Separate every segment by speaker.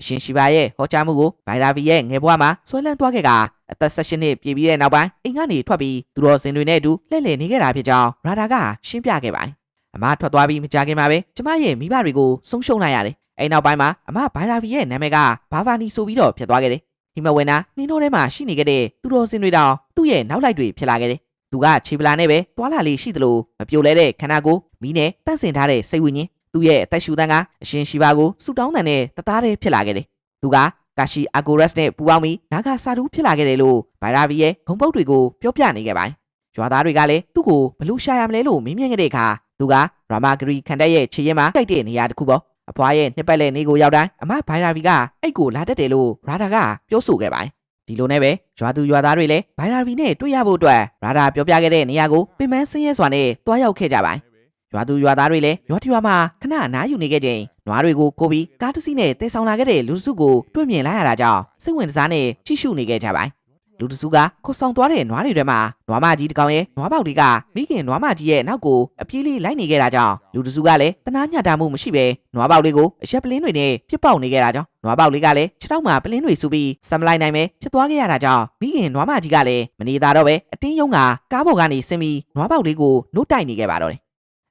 Speaker 1: အရှင်ရှိပါရဲ့ဟောကြားမှုကိုဗိုင်ရာဗီရဲ့ငယ်ဘဝမှာဆွဲလန်းသွားခဲ့ကအသက်16နှစ်ပြည့်ပြီးတဲ့နောက်ပိုင်းအိမ်ကနေထွက်ပြီးသူတော်စင်တွေနဲ့အတူလှည့်လည်နေခဲ့တာဖြစ်ကြောင်းရာဒါကရှင်းပြခဲ့ပါတယ်။အမထွက်သွားပြီးမကြခင်မှာပဲကျမရဲ့မိဘတွေကိုဆုံးရှုံးလိုက်ရတယ်။အဲ့နောက်ပိုင်းမှာအမဗိုင်ရာဗီရဲ့နာမည်ကဘာဗာနီဆိုပြီးတော့ဖြစ်သွားခဲ့တယ်။ဒီမဝင်နာနှင်းတော်ထဲမှာရှိနေခဲ့တဲ့သူတော်စင်တွေတောင်သူ့ရဲ့နောက်လိုက်တွေဖြစ်လာခဲ့တယ်။သူကခြေပလာနဲ့ပဲသွာလာလေးရှိသလိုမပြိုလဲတဲ့ခန္ဓာကိုယ်မိနဲ့တန့်စင်ထားတဲ့စိတ်ဝိညာဉ် သူ့ရဲ့အသက်ရှူတန်းကအရှင်ရှိပါကိုဆူတောင်းတဲ့နဲ့တသားတည်းဖြစ်လာခဲ့တယ်။သူကကာရှီအာဂိုရက်စ်နဲ့ပူပေါင်းပြီးနာဂါစာဒူးဖြစ်လာခဲ့တယ်လို့ဗိုင်ရာဗီရဲ့ဂုံပုတ်တွေကိုပြောပြနေခဲ့ပါတယ်။ရွာသားတွေကလည်းသူ့ကိုဘလို့ရှာရမလဲလို့မေးမြန်းခဲ့တဲ့အခါသူကရာမာဂရီခန်တက်ရဲ့ခြေရင်မှာတိုက်တဲ့နေရာတစ်ခုပေါ့။အဖွားရဲ့နှစ်ပတ်လည်နေကိုရောက်တိုင်းအမဗိုင်ရာဗီကအိတ်ကိုလာတတ်တယ်လို့ရာဒါကပြောဆိုခဲ့ပါတယ်။ဒီလိုနဲ့ပဲရွာသူရွာသားတွေလည်းဗိုင်ရာဗီနဲ့တွေ့ရဖို့အတွက်ရာဒါပြောပြခဲ့တဲ့နေရာကိုပင်မဆင်းရဲစွာနဲ့တွားရောက်ခဲ့ကြပါတယ်။ ရွာသူရွာသားတွေလည်းရွာထရွာမှာခဏနားယူနေခဲ့ချိန်နွားတွေကိုကိုပြီးကားတစ်စီးနဲ့တဲဆောင်လာခဲ့တဲ့လူတစုကိုတွေ့မြင်လိုက်ရတာကြောင့်စိတ်ဝင်စားနဲ့ကြည့်ရှုနေခဲ့ကြပါတယ်။လူတစုကခုတ်ဆောင်သွားတဲ့နွားတွေထဲမှာနွားမကြီးတစ်ကောင်ရဲ့နွားပေါက်တွေကမိခင်နွားမကြီးရဲ့နောက်ကိုအပြေးလေးလိုက်နေခဲ့တာကြောင့်လူတစုကလည်းတနာညတာမှုမရှိပဲနွားပေါက်လေးကိုအရက်ပလင်းတွေနဲ့ပြစ်ပေါက်နေခဲ့တာကြောင့်နွားပေါက်လေးကလည်းခြေထောက်မှာပလင်းတွေစုပြီးစမလိုက်နိုင်ပဲဖြစ်သွားခဲ့ရတာကြောင့်မိခင်နွားမကြီးကလည်းမနေသားတော့ပဲအတင်းယုံကကားပေါ်ကနေဆင်းပြီးနွားပေါက်လေးကိုနှုတ်တိုက်နေခဲ့ပါတော့တယ်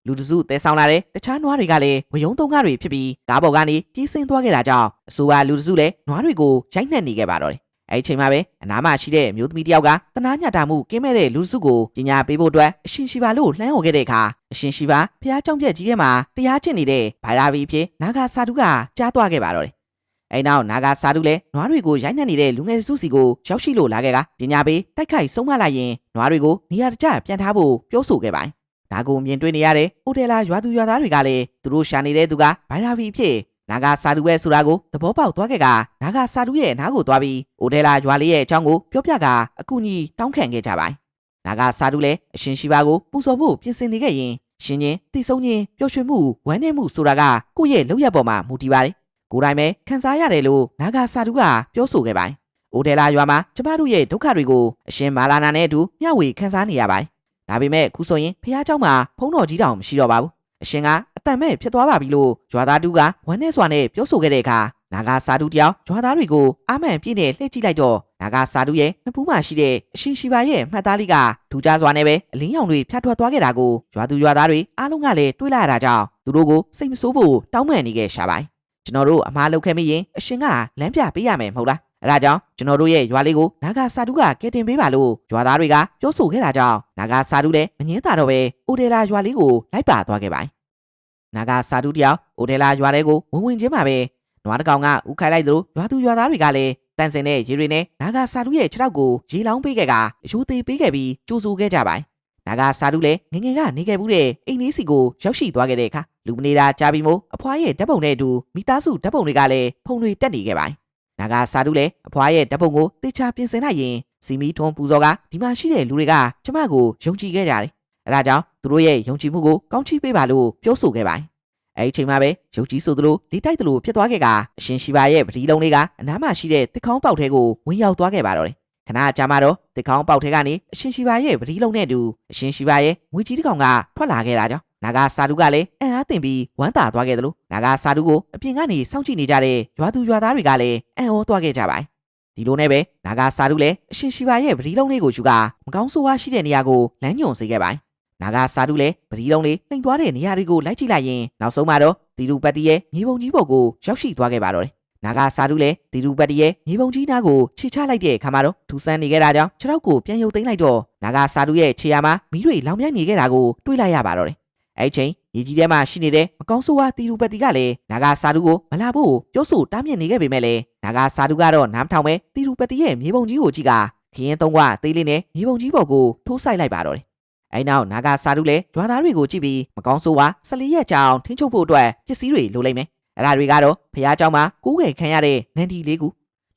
Speaker 1: လူတစုတဲဆောင်လာတဲ့တခြားနွားတွေကလည်းဝယုံသုံးကားတွေဖြစ်ပြီးကားပေါ်ကနေပြေးဆင်းသွားခဲ့တာကြောင့်အဆိုပါလူတစုလည်းနွားတွေကိုရိုက်နှက်နေခဲ့ပါတော့တယ်။အဲဒီချိန်မှာပဲအနားမှာရှိတဲ့အမျိုးသမီးတစ်ယောက်ကတနာညတာမှုကင်းမဲ့တဲ့လူတစုကိုပညာပေးဖို့အတွက်အရှင်ရှိပါလို့လှမ်းဟော်ခဲ့တဲ့အခါအရှင်ရှိပါဖះကြောင့်ပြက်ကြီးထဲမှာတရားကျင့်နေတဲ့ဗိုင်ရာဗီဖြစ်နာဂါစာတုကကြားသွားခဲ့ပါတော့တယ်။အဲနောက်နာဂါစာတုလည်းနွားတွေကိုရိုက်နှက်နေတဲ့လူငယ်စုစီကိုရောက်ရှိလို့လာခဲ့ကပညာပေးတိုက်ခိုက်ဆုံးမလိုက်ရင်နွားတွေကိုနေရာတကျပြန်ထားဖို့ပြောဆိုခဲ့ပါတယ်။ ဒါကိုမြင်တွေ့နေရတဲ့အိုတယ်လာရွာသူရွာသားတွေကလည်းသူတို့ရှာနေတဲ့သူကဘိုင်ရာဗီဖြစ်နာဂါစာဒူရဲ့ဆိုတာကိုသဘောပေါက်သွားခဲ့ကနာဂါစာဒူရဲ့အနားကိုသွားပြီးအိုတယ်လာရွာလေးရဲ့အကြောင်းကိုပြောပြကအကူအညီတောင်းခံခဲ့ကြပါတယ်။နာဂါစာဒူလည်းအရှင်ရှိပါကိုပူဇော်ဖို့ပြင်ဆင်နေခဲ့ရင်ရှင်ချင်းတိဆုံးချင်းပျော်ရွှင်မှုဝမ်းနည်းမှုဆိုတာကကိုယ့်ရဲ့လောက်ရပေါ်မှာမူတည်ပါတယ်။ကိုယ်တိုင်ပဲခံစားရတယ်လို့နာဂါစာဒူကပြောဆိုခဲ့ပါတယ်။အိုတယ်လာရွာမှာကျမတို့ရဲ့ဒုက္ခတွေကိုအရှင်မာလာနာနဲ့အတူမျှဝေခံစားနေရပါတယ်။ ဒါပေမဲ့အခုဆိုရင်ဖះเจ้าမှာဖုံးတော်ကြီးတောင်မရှိတော့ပါဘူးအရှင်ကအတန်မဲ့ဖြစ်သွားပါပြီလို့ရွာသားတူကဝမ်းနဲ့စွာနဲ့ပြောဆိုခဲ့တဲ့အခါနာဂါစာတုတယောက်ရွာသားတွေကိုအာမန်ပြည့်နဲ့လှည့်ကြည့်လိုက်တော့နာဂါစာတုရဲ့နှစ်ဖူးမှာရှိတဲ့အရှင်ရှိပါရဲ့မှတ်သားလေးကထူကြစွာနဲ့ပဲအလင်းရောင်တွေဖြတ်ထွက်သွားခဲ့တာကိုရွာသူရွာသားတွေအားလုံးကလည်းတွေးလိုက်ရတာကြောင့်သူတို့ကိုစိတ်မဆိုးဖို့တောင်းပန်နေခဲ့ရှာပါတယ်ကျွန်တော်တို့အမားလုပ်ခဲ့မိရင်အရှင်ကလမ်းပြပေးရမယ်မဟုတ်လား အဲဒါကြောင့်ကျွန်တော်တို့ရဲ့ရွာလေးကိုနာဂါစာတုကကဲတင်ပေးပါလို့ရွာသားတွေကပြောဆိုခဲ့တာကြောင့်နာဂါစာတုလည်းမငင်းတာတော့ပဲအိုဒေလာရွာလေးကိုလိုက်ပါသွားခဲ့ပါတယ်။နာဂါစာတုတယောက်အိုဒေလာရွာထဲကိုဝင်ဝင်ချင်းမှာပဲနွားတစ်ကောင်ကဥခိုင်းလိုက်သလိုရွာသူရွာသားတွေကလည်းတန်စင်တဲ့ရေတွေနဲ့နာဂါစာတုရဲ့ခြေထောက်ကိုရေလောင်းပေးခဲ့ကအယိုးသေးပေးခဲ့ပြီးကြိုးဆိုခဲ့ကြပါတယ်။နာဂါစာတုလည်းငယ်ငယ်ကနေခဲ့ဘူးတဲ့အိမ်လေးစီကိုရောက်ရှိသွားခဲ့တဲ့အခါလူမနေတာကြားပြီးမို့အဖွားရဲ့ဓာတ်ပုံနဲ့အတူမိသားစုဓာတ်ပုံတွေကလည်းဖုံတွေတက်နေခဲ့ပါတယ်။ နာဂါစာတုလည်းအဖွားရဲ့ဓာတ်ပုံကိုတေချာပြင်ဆင်လိုက်ရင်စီမီထွန်းပူဇော်ကဒီမှာရှိတဲ့လူတွေကကျမကိုယုံကြည်ခဲ့ကြတယ်။အဲဒါကြောင့်သူတို့ရဲ့ယုံကြည်မှုကိုကောင်းချီးပေးပါလို့ပြောဆိုခဲ့ပါတယ်။အဲဒီအချိန်မှာပဲယုံကြည်ဆိုသလိုလေတိုက်သလိုဖြစ်သွားခဲ့ကအရှင်ရှိပါရဲ့ပတိလုံးလေးကအနားမှာရှိတဲ့တစ်ခေါင်းပေါက်ထဲကိုဝင်ရောက်သွားခဲ့ပါတော့တယ်။ခဏကြာမှတော့တစ်ခေါင်းပေါက်ထဲကနေအရှင်ရှိပါရဲ့ပတိလုံးနဲ့အတူအရှင်ရှိပါရဲ့ငွေကြီးတစ်ကောင်ကထွက်လာခဲ့တာကြောင့်နာဂါစာတုကလည်းအံ့အား သင့်ပြီးဝမ်းသာသွားခဲ့တယ်လို့နာဂါစာတုကိုအပြင်ကနေစောင့်ကြည့်နေကြတဲ့ရွာသူရွာသားတွေကလည်းအံ့ဩသွားခဲ့ကြပါတယ်။ဒီလိုနဲ့ပဲနာဂါစာတုလည်းအရှင်ရှိပါရဲ့ပတိလုံးလေးကိုယူကမကောင်းဆိုးဝါးရှိတဲ့နေရာကိုလမ်းညွှန်စေခဲ့ပါတယ်။နာဂါစာတုလည်းပတိလုံးလေးနှိမ်သွားတဲ့နေရာတွေကိုလိုက်ကြည့်လိုက်ရင်နောက်ဆုံးမှာတော့တီရူပတ်တီရဲ့မြေပုံကြီးပေါ်ကိုရောက်ရှိသွားခဲ့ပါတော့တယ်။နာဂါစာတုလည်းတီရူပတ်တီရဲ့မြေပုံကြီးနားကိုခြေချလိုက်တဲ့အခါမှာတော့ထူဆန်းနေခဲ့တာကြောင့်ခြေထောက်ကိုပြန်ယုတ်သိမ်းလိုက်တော့နာဂါစာတုရဲ့ခြေရာမှာမီးတွေလောင်မြိုက်နေခဲ့တာကိုတွေးလိုက်ရပါတော့တယ်။ အဲ့ဒီချိန်ရေကြီးထဲမှာရှိနေတဲ့မကောင်းဆိုးဝါးတီရူပတိကလည်းနာဂါစာတုကိုမလာဖို့ပြောဆိုတားမြစ်နေခဲ့ပေမဲ့လည်းနာဂါစာတုကတော့နားမထောင်ပဲတီရူပတိရဲ့မြေပုံကြီးကိုကြည့်ကခရင်သုံးကသေးလေးနဲ့မြေပုံကြီးပေါ်ကိုထိုးဆိုင်လိုက်ပါတော့တယ်။အဲ့နောက်နာဂါစာတုလည်းဂျွာသားတွေကိုကြည့်ပြီးမကောင်းဆိုးဝါး14ရက်ကြာအောင်ထင်းချုပ်ဖို့အတွက်ပစ္စည်းတွေလိုလိမ့်မယ်။အဲ့ဒါတွေကတော့ဖះเจ้าမှာကူးငယ်ခံရတဲ့နန်ဒီလေးခု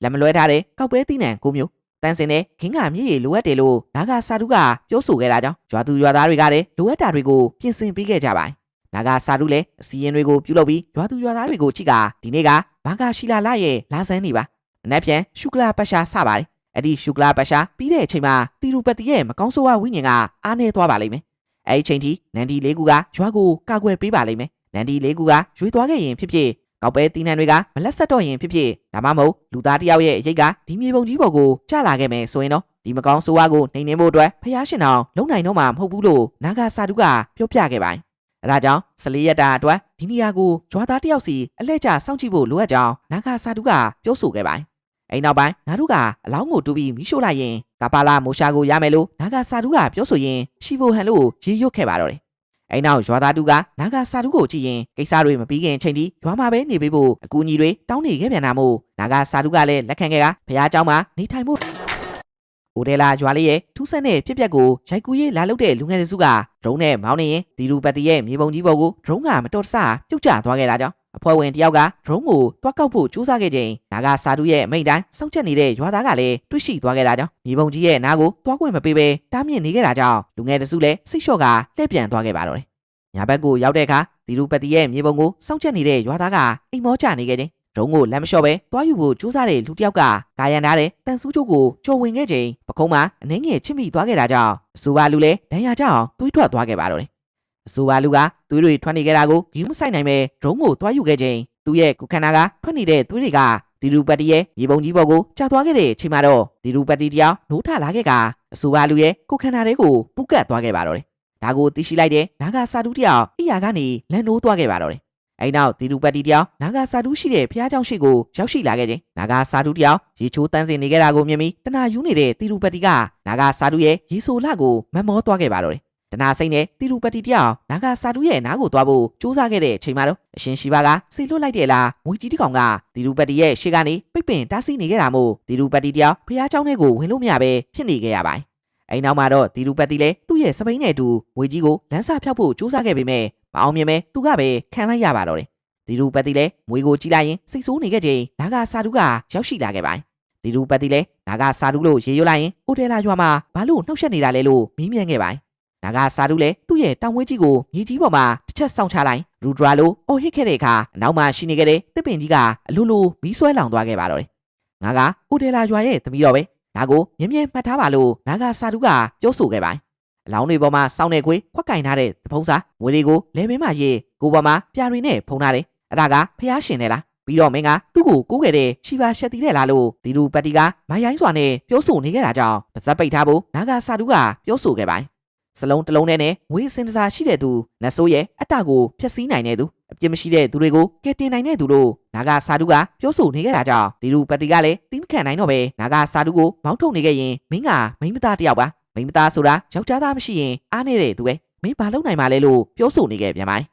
Speaker 1: လက်မလွဲထားတဲ့ကောက်ပဲသီးနှံကိုမျိုး တန်းစင်နဲ့ခင်းကမြေကြီးလိုအပ်တယ်လို့နာဂါစာတုကပြောဆိုခဲ့တာကြောင့်ရွာသူရွာသားတွေကလည်းလိုအပ်တာတွေကိုပြင်ဆင်ပေးခဲ့ကြပါတယ်။နာဂါစာတုလည်းအစီရင်တွေကိုပြုလုပ်ပြီးရွာသူရွာသားတွေကိုကြည့်ကဒီနေ့ကဘာဂါရှိလာလာရဲ့လာဆန်းနေပါ။အနက်ပြန်ရှုကလာပတ်ရှာစပါတယ်။အဲ့ဒီရှုကလာပတ်ရှာပြီးတဲ့အချိန်မှာတီရူပတိရဲ့မကောင်းဆိုးဝါးဝိညာဉ်ကအားနေသွားပါလိမ့်မယ်။အဲ့ဒီချိန်ထိနန်ဒီလေးကူကရွာကိုကာကွယ်ပေးပါလိမ့်မယ်။နန်ဒီလေးကူကရွေသွားခဲ့ရင်ဖြစ်ဖြစ် ကောက်ပဲတီးနှံတွေကမလက်ဆက်တော့ရင်ဖြစ်ဖြစ်ဒါမှမဟုတ်လူသားတစ်ယောက်ရဲ့အရေးကဒီမြေပုံကြီးပေါ်ကိုကျလာခဲ့မယ်ဆိုရင်တော့ဒီမကောင်းဆိုးဝါးကိုနှိမ်နင်းဖို့အတွက်ဖျားရှင်အောင်လုံနိုင်တော့မှာမဟုတ်ဘူးလို့နာဂစာတုကပြောပြခဲ့ပါတယ်အဲဒါကြောင့်စလေးရက်တာအတွက်ဒီနေရာကိုဂျွာသားတစ်ယောက်စီအလှည့်ကျစောင့်ကြည့်ဖို့လိုအပ်ကြောင်းနာဂစာတုကပြောဆိုခဲ့ပါတယ်အဲ့နောက်ပိုင်းငါတို့ကအလောင်းကိုတူပြီးမိရှို့လိုက်ရင်ကပါလာမိုရှာကိုရမယ်လို့နာဂစာတုကပြောဆိုရင်ရှီဖိုဟန်လို့ရေရွတ်ခဲ့ပါတော့တယ် အဲ့နောက်ရွာသားတူကနာဂစာတုကိုကြည့်ရင်ကိစ္စတွေမပြီးခင်ချိန်ထိရွာမှာပဲနေပေးဖို့အကူအညီတွေတောင်းနေခဲ့ပြန်တာမို့နာဂစာတုကလည်းလက်ခံခဲ့ကဖះเจ้าမှာနေထိုင်ဖို့အိုဒဲလာရွာလေးရဲ့ထူးဆန်းတဲ့ဖြစ်ပျက်ကိုရိုက်ကူးရေးလာလုပ်တဲ့လူငယ်တစုကဒရုန်းနဲ့မောင်းနေရင်ဒီလူပတ်တီရဲ့မြေပုံကြီးပေါ်ကိုဒရုန်းကမတော်တဆပြုတ်ကျသွားခဲ့တာကြောင့် အဖွဲ့ဝင်တယောက်ကဒရုန်းကိုတွားကောက်ဖို့ကြိုးစားခဲ့ချိန်နာဂစာတုရဲ့အမိန့်တိုင်းစောင့်ချက်နေတဲ့ရွာသားကလည်းတွေ့ရှိသွားခဲ့တာကြောင့်မြေပုံကြီးရဲ့နားကိုတွားခွင့်မပေးဘဲတားမြစ်နေခဲ့တာကြောင့်လူငယ်တစုလည်းစိတ်လျှော့ကလှည့်ပြန်သွားခဲ့ပါတော့တယ်။ညာဘက်ကိုရောက်တဲ့အခါဒီလူပတ်တီရဲ့မြေပုံကိုစောင့်ချက်နေတဲ့ရွာသားကအိမ်မောချနေခဲ့ချိန်ဒုံးကိုလမ်းမလျှော့ပဲတွားယူဖို့ကြိုးစားတဲ့လူတစ်ယောက်ကကာယန်ထားတဲ့တန်ဆူးချိုးကိုကြိုဝင်ခဲ့ချိန်ပခုံးမှာအနှင်းငယ်ချစ်မိသွားခဲ့တာကြောင့်အဆိုပါလူလည်းဒဏ်ရာကြောင့်တွေးထွက်သွားခဲ့ပါတော့တယ်။ အဆိုပါလူကသွေးတွေထွက်နေကြတာကိုဂယူးမဆိုင်နိုင်ပဲဒရုန်းကိုတွားယူခဲ့ခြင်းသူ့ရဲ့ကိုခန္ဓာကထွက်နေတဲ့သွေးတွေကဒီရူပတိရဲ့ရေပုံကြီးပေါ်ကိုကြာသွားခဲ့တဲ့ချိန်မှာတော့ဒီရူပတိတရားနိုးထလာခဲ့ကအဆိုပါလူရဲ့ကိုခန္ဓာတွေကိုပုကတ်သွားခဲ့ပါတော့တယ်ဒါကိုသိရှိလိုက်တဲ့နာဂစာတုတရားအိယာကနေလန်နိုးသွားခဲ့ပါတော့တယ်အဲနောက်ဒီရူပတိတရားနာဂစာတုရှိတဲ့ဘုရားကျောင်းရှိကိုရောက်ရှိလာခဲ့ခြင်းနာဂစာတုတရားရေချိုးတန်းစင်နေကြတာကိုမြင်ပြီးတနာယူနေတဲ့ဒီရူပတိကနာဂစာတုရဲ့ရေဆိုလာကိုမမောသွားခဲ့ပါတော့တယ် တနာစိတ်နဲ့တီလူပတ်တီတယောက်နာဂစာတုရဲ့နားကိုသွားဖို့စူးစမ်းခဲ့တဲ့အချိန်မှာတော့အရှင်ရှိပါကစီလွတ်လိုက်တဲ့လားငွေကြီးတစ်ကောင်ကတီလူပတ်တီရဲ့ရှေ့ကနေပိတ်ပင်တားဆီးနေခဲ့တာမို့တီလူပတ်တီတယောက်ဖျားเจ้าနဲ့ကိုဝင်လို့မရပဲဖြစ်နေခဲ့ရပါတယ်အဲ့နောက်မှာတော့တီလူပတ်တီလည်းသူ့ရဲ့စပိန်နဲ့အတူငွေကြီးကိုလမ်းစာဖြောက်ဖို့စူးစမ်းခဲ့ပေမဲ့မအောင်မြင်ပဲသူကပဲခံလိုက်ရပါတော့တယ်ဒီလူပတ်တီလည်းမွေကိုကြည့်လိုက်ရင်စိတ်ဆိုးနေခဲ့ချိန်နာဂစာတုကရောက်ရှိလာခဲ့ပါတယ်ဒီလူပတ်တီလည်းနာဂစာတုလို့ရေရွတ်လိုက်ရင်အိုတယ်လာရွာမှာဘာလို့နှုတ်ဆက်နေတာလဲလို့မီးမြန်းခဲ့ပါတယ် နာဂစာတုလည်းသူ့ရဲ့တောင်ဝဲကြီးကိုမြေကြီးပေါ်မှာတစ်ချက်ဆောင်ချလိုက်ရူဒရာလိုအော်ဟစ်ခဲ့တဲ့အခါအနောက်မှာရှိနေခဲ့တဲ့တစ်ပင်ကြီးကအလိုလိုမီးဆွဲလောင်သွားခဲ့ပါတော့တယ်ငါကအိုတယ်လာရွာရဲ့သမီးတော်ပဲဒါကိုမြင်းမြဲမှတ်ထားပါလို့နာဂစာတုကပြောဆိုခဲ့ပါတယ်အလောင်းတွေပေါ်မှာစောင်းနေခွေခွက်ကင်ထားတဲ့သဖုံးစာငွေတွေကိုလဲမင်းမရေးကိုပေါ်မှာပြာရီနဲ့ဖုံးထားတယ်အဲ့ဒါကဖះရှင်နဲ့လားပြီးတော့မင်းကသူ့ကိုကိုးခဲ့တဲ့ရှီပါရှက်တီတဲ့လားလို့ဒီလူပတ်တီကမိုင်ရိုင်းစွာနဲ့ပြောဆိုနေခဲ့တာကြောင့်ပါဇက်ပိတ်ထားဖို့နာဂစာတုကပြောဆိုခဲ့ပါတယ် စလုံးတစ်လုံးနဲ့နဲ့ငွေစင်တစားရှိတဲ့သူနတ်ဆိုးရဲ့အတ္တကိုဖျက်ဆီးနိုင်တဲ့သူအပြစ်မရှိတဲ့သူတွေကိုကယ်တင်နိုင်တဲ့သူလို့နာဂစာတုကပြောဆိုနေခဲ့တာကြောင့်ဒီလူပတ်တီကလည်းတိမခံနိုင်တော့ပဲနာဂစာတုကိုမောင်းထုတ်နေခဲ့ရင်မင်းကမိန်းမသားတယောက်ပါမိန်းမသားဆိုတာယောက်ျားသားမရှိရင်အားနေတဲ့သူပဲမင်းဘာလုပ်နိုင်မှာလဲလို့ပြောဆိုနေခဲ့ပြန်ပါတယ်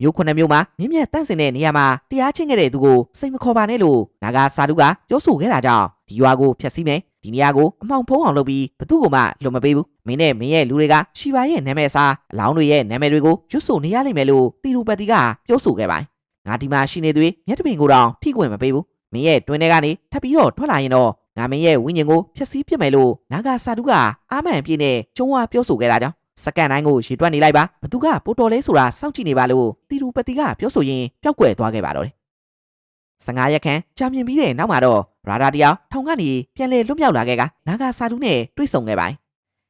Speaker 1: မျိုးခုနှစ်မျိုးမှာမြင့်မြတ်တန့်စင်တဲ့နေရာမှာတရားချင်းခဲ့တဲ့သူကိုစိတ်မခေါ်ပါနဲ့လို့နာဂစာတုကပြောဆိုခဲ့တာကြောင့်ဒီရွာကိုဖျက်ဆီးမယ် ဒီနေရာကိုအမှောင်ဖုံးအောင်လုပ်ပြီးဘသူ့ကိုမှလွတ်မပေးဘူးမင်းနဲ့မင်းရဲ့လူတွေကရှီပါရဲ့နာမည်စားအလောင်းတွေရဲ့နာမည်တွေကိုရွတ်ဆိုနေရလိမ့်မယ်လို့တီရူပတ်တီကပြောဆိုခဲ့ပါတယ်ငါဒီမှာရှိနေသွေးမျက်တပင်ကိုတောင်ထိခွင့်မပေးဘူးမင်းရဲ့တွင်ထဲကနေထပ်ပြီးတော့ထွက်လာရင်တော့ငါမင်းရဲ့ဝိညာဉ်ကိုဖျက်ဆီးပစ်မယ်လို့နာဂစာတုကအာမန်ပြည့်နဲ့ကျုံးဝါပြောဆိုခဲ့တာကြောင့်စကန်တိုင်းကိုရေတွက်နေလိုက်ပါဘသူကပိုတော်လဲဆိုတာစောင့်ကြည့်နေပါလို့တီရူပတိကပြောဆိုရင်းပျောက်ကွယ်သွားခဲ့ပါတော့တယ်15ရက်ခန့်ကြာမြင့်ပြီးတဲ့နောက်မှာတော့ ရာဒါတယောက်ထောင်ကနေပြန်လည်လွတ်မြောက်လာခဲ့ကနာဂါစာတုနဲ့တွေ့ဆုံခဲ့ပါတယ်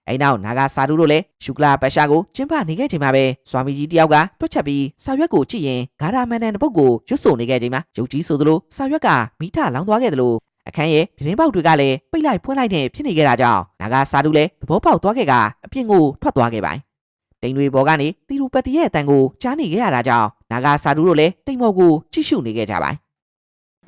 Speaker 1: အဲ့နောက်နာဂါစာတုတို့လည်းရှုကလာပရှာကိုကျင်းပနေခဲ့ချိန်မှာပဲစွာမီကြီးတယောက်ကတွက်ချက်ပြီးစာရွက်ကိုကြည့်ရင်ဂါရာမန်တန်တစ်ပုတ်ကိုရွတ်ဆိုနေခဲ့ချိန်မှာရုပ်ကြီးဆိုသလိုစာရွက်ကမိထလောင်သွားခဲ့သလိုအခန်းရဲ့ပြင်းပေါက်တွေကလည်းပိတ်လိုက်ဖွင့်လိုက်တဲ့ဖြစ်နေခဲ့တာကြောင့်နာဂါစာတုလည်းသဘောပေါက်သွားခဲ့ကအပြင်ကိုထွက်သွားခဲ့ပါတယ်တိမ်တွေပေါ်ကနေတီရူပတိရဲ့အတန်ကိုကြားနေခဲ့ရတာကြောင့်နာဂါစာတုတို့လည်းတိမ်မော်ကိုကြည့်ရှုနေခဲ့ကြပါတယ်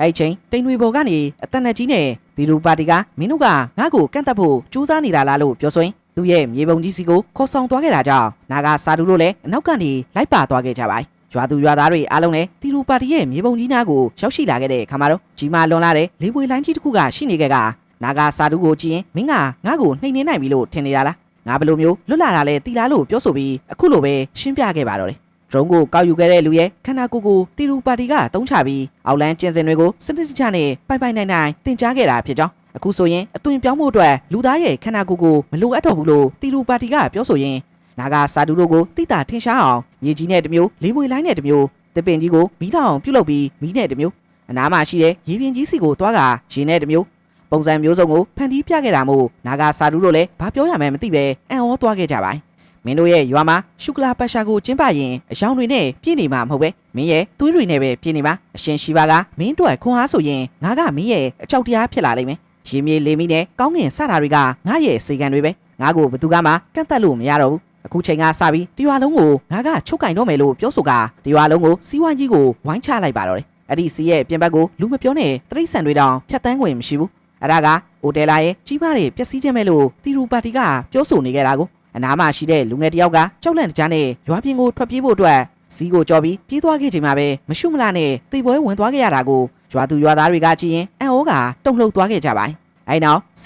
Speaker 1: အဲ့ချိန်တိမ်တွေပေါ်ကနေအတန်နဲ့ကြီးနဲ့ဒီလူပါတီကမင်းတို့ကငါ့ကိုကန့်တက်ဖို့ကြိုးစားနေတာလားလို့ပြောဆိုရင်သူ့ရဲ့မြေပုံကြီးစီကိုခေါ်ဆောင်သွားခဲ့တာကြောင့်နာဂါစာတုတို့လည်းအနောက်ကနေလိုက်ပါသွားခဲ့ကြပါတယ်ရွာသူရွာသားတွေအားလုံးလည်းတီရူပါတီရဲ့မြေပုံကြီးနားကိုရောက်ရှိလာခဲ့တဲ့အခါမှာတော့ကြီးမားလွန်လာတဲ့လေးပွေလိုင်းကြီးတစ်ခုကရှိနေခဲ့ကနာဂါစာတုကိုကြည့်ရင်မင်းကငါ့ကိုနှိမ်နေနိုင်ပြီလို့ထင်နေတာလားငါဘယ်လိုမျိုးလွတ်လာတာလဲတီလာလို့ပြောဆိုပြီးအခုလိုပဲရှင်းပြခဲ့ပါတော့တယ် ဒရုန်းကိုကောက်ယူခဲ့တဲ့လူရဲ့ခန္ဓာကိုယ်ကိုတီရူပါတီကတုံးချပြီးအောက်လန်းကျင်းစင်တွေကိုစနစ်တကျနဲ့ပိုင်ပိုင်နိုင်နိုင်တင် जा ခဲ့တာဖြစ်ကြောင်းအခုဆိုရင်အသွင်ပြောင်းဖို့အတွက်လူသားရဲ့ခန္ဓာကိုယ်ကိုမလိုအပ်တော့ဘူးလို့တီရူပါတီကပြောဆိုရင်နာဂါစာတူတို့ကိုတိတာထင်ရှားအောင်မြေကြီးနဲ့တစ်မျိုးလေးပွေလိုင်းနဲ့တစ်မျိုးတစ်ပင်ကြီးကိုမီးထောင်ပြုတ်လုပ်ပြီးမီးနဲ့တစ်မျိုးအနားမှာရှိတဲ့ရေပြင်ကြီးစီကိုတွားကရေနဲ့တစ်မျိုးပုံစံမျိုးစုံကိုဖန်တီးပြခဲ့တာမို့နာဂါစာတူတို့လည်းဘာပြောရမှန်းမသိပဲအံ့ဩသွားခဲ့ကြပါတယ် မမင်းတို့ရဲ့ရွာမှာရှုကလာပတ်ရှာကိုကျင်းပရင်အယောင်တွေနဲ့ပြည့်နေမှာမဟုတ်ပဲမင်းရဲ့သွေးတွေနဲ့ပဲပြည့်နေမှာအရှင်ရှိပါကမင်းတို့ခွန်အားဆိုရင်ငါကမင်းရဲ့အကြောက်တရားဖြစ်လာလိမ့်မယ်ရေမြေလေမီနဲ့ကောင်းငင်စတာတွေကငါရဲ့စေကံတွေပဲငါကိုဘယ်သူကမှကန့်သက်လို့မရတော့ဘူးအခုချိန်ကစပြီးတရွာလုံးကိုငါကချုပ်ကင်တော့မယ်လို့ပြောဆိုကတရွာလုံးကိုစီးဝိုင်းကြီးကိုဝိုင်းချလိုက်ပါတော့တယ်အဲ့ဒီစီးရဲ့ပြင်ဘက်ကိုလူမပြောနဲ့တရိတ်ဆန်တွေတောင်ဖြတ်တန်းခွင့်မရှိဘူးအဲ့ဒါကအိုတယ်လာရဲ့ကြီးမားတဲ့ပျက်စီးခြင်းပဲလို့တီရူပါတီကပြောဆိုနေကြတာကို အနားမှာရှိတဲ့လူငယ်တစ်ယောက်ကကြောက်လန့်တကြားနဲ့ရွာပြင်ကိုထွက်ပြေးဖို့အတွက်စီးကိုကြော်ပြီးပြေးသွားခဲ့ချိန်မှာပဲမရှုမလားနဲ့တေပွဲဝင်သွားခဲ့ရတာကိုရွာသူရွာသားတွေကကြည့်ရင်အံ့ဩကတုန်လှုပ်သွားခဲ့ကြပါတယ်အဲ့နောက်စီ